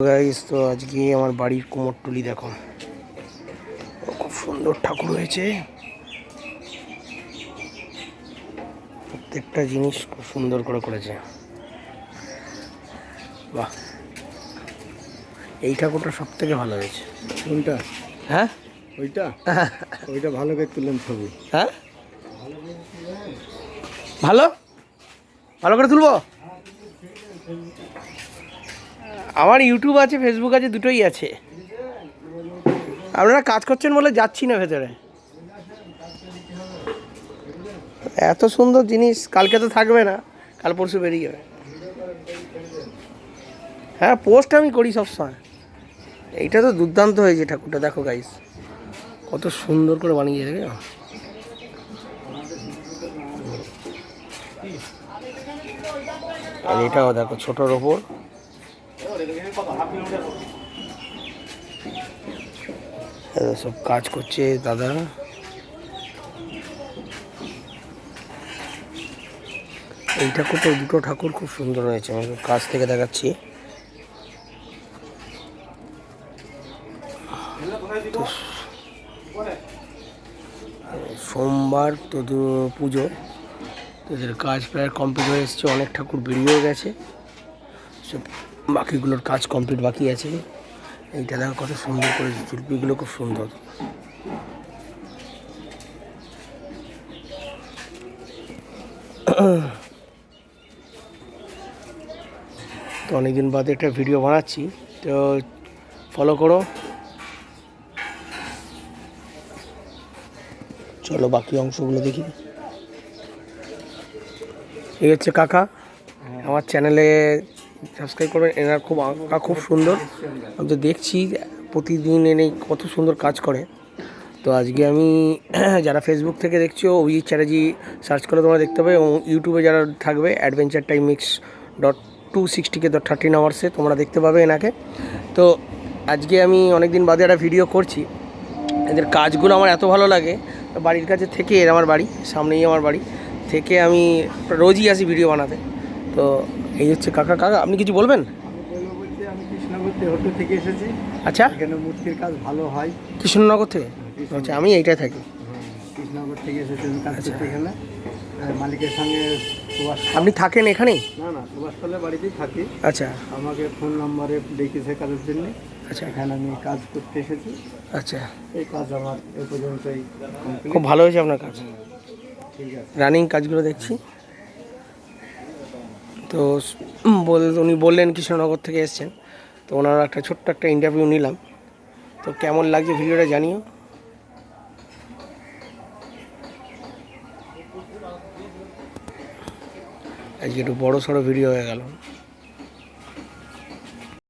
Guys তো আজকে আমার বাড়ির কুমোরটুলি দেখো। খুব সুন্দর ঠাকুর হয়েছে। প্রত্যেকটা জিনিস খুব সুন্দর করে করেছে। বাহ। এই ঠাকুরটা সব থেকে ভালো হয়েছে। কোনটা? হ্যাঁ? ওইটা? ওইটা ভালো করে তুললেন ছবি হ্যাঁ? ভালো? ভালো করে তুলবো? আমার ইউটিউব আছে ফেসবুক আছে, দুটোই আছে। আপনারা কাজ করছেন বলে যাচ্ছি না ভেতরে। এত সুন্দর জিনিস, কালকে তো থাকবে না, কাল পরশু বেরিয়ে যাবে। হ্যাঁ পোস্ট আমি করি সবসময় এইটা তো দুর্দান্ত হয়েছে ঠাকুরটা, দেখো গাইস কত সুন্দর করে বানিয়ে দেবে আর এটাও দেখো, ছোটোর ওপর। সব কাজ করছে দাদা। এই ঠাকুরটা দুটো ঠাকুর খুব সুন্দর হয়েছে, আমি কাছ থেকে দেখাচ্ছি। তো সোমবার তো পুজো তোদের কাজ প্রায় কমপ্লিট হয়ে এসছে, অনেক ঠাকুর বেরিয়েও গেছে। সব বাকিগুলোর কাজ কমপ্লিট বাকি আছে। এইটা দেখো কত সুন্দর করেছে শিল্পীগুলো খুব সুন্দর। তো অনেকদিন বাদে একটা ভিডিও বানাচ্ছি, তো ফলো করো। চলো বাকি অংশগুলো দেখি। এই হচ্ছে কাকা, আমার চ্যানেলে সাবস্ক্রাইব করবেন এনার খুব আঁকা খুব সুন্দর। আমি তো দেখছি প্রতিদিন এনে কত সুন্দর কাজ করে। তো আজকে আমি যারা ফেসবুক থেকে দেখছ, অভিজিৎ চ্যাটার্জি সার্চ করে তোমরা দেখতে পাবে এবং ইউটিউবে যারা থাকবে adventure time mix dot two সিক্সটিকে dot thirteen আওয়ার্সে তোমরা দেখতে পাবে এনাকে। তো আজকে আমি অনেক দিন বাদে একটা ভিডিও করছি। এদের কাজগুলো আমার এত ভালো লাগে। বাড়ির কাছে থেকে এর আমার বাড়ি, সামনেই আমার বাড়ি। থেকে আমি রোজই আসি ভিডিও বানাতে। তো এই হচ্ছে কাকা কাকা আপনি কিছু বলবেন? আমি বলতে আমি কৃষ্ণনগর দেহট্ট থেকে এসেছি। আচ্ছা? এখানে মূর্তির কাজ ভালো হয়। কৃষ্ণনগর থেকে? আচ্ছা আমি এইটাই থাকি। কৃষ্ণনগর থেকে এসেছি আমি কাজ করতে এখানে। আর মালিকের সঙ্গে সুভাষ আপনি থাকেন এখানেই না না সুভাষতলা বাড়িতেই থাকি। আচ্ছা। আমাকে ফোন নম্বরে ডেকেছে কাজের জন্য। আচ্ছা। এখানে আমি কাজ করতে এসেছি। আচ্ছা। এই কাজ আমার এ পর্যন্তই। খুব ভালো হয়েছে আপনার কাজ। ঠিক আছে। রানিং কাজগুলো দেখছি। তো বল, উনি বললেন কৃষ্ণনগর থেকে এসছেন। তো ওনার একটা ছোট্ট একটা ইন্টারভিউ নিলাম। তো কেমন লাগছে ভিডিওটা জানিও। আজকে একটু বড়ো সড়ো ভিডিও হয়ে গেল।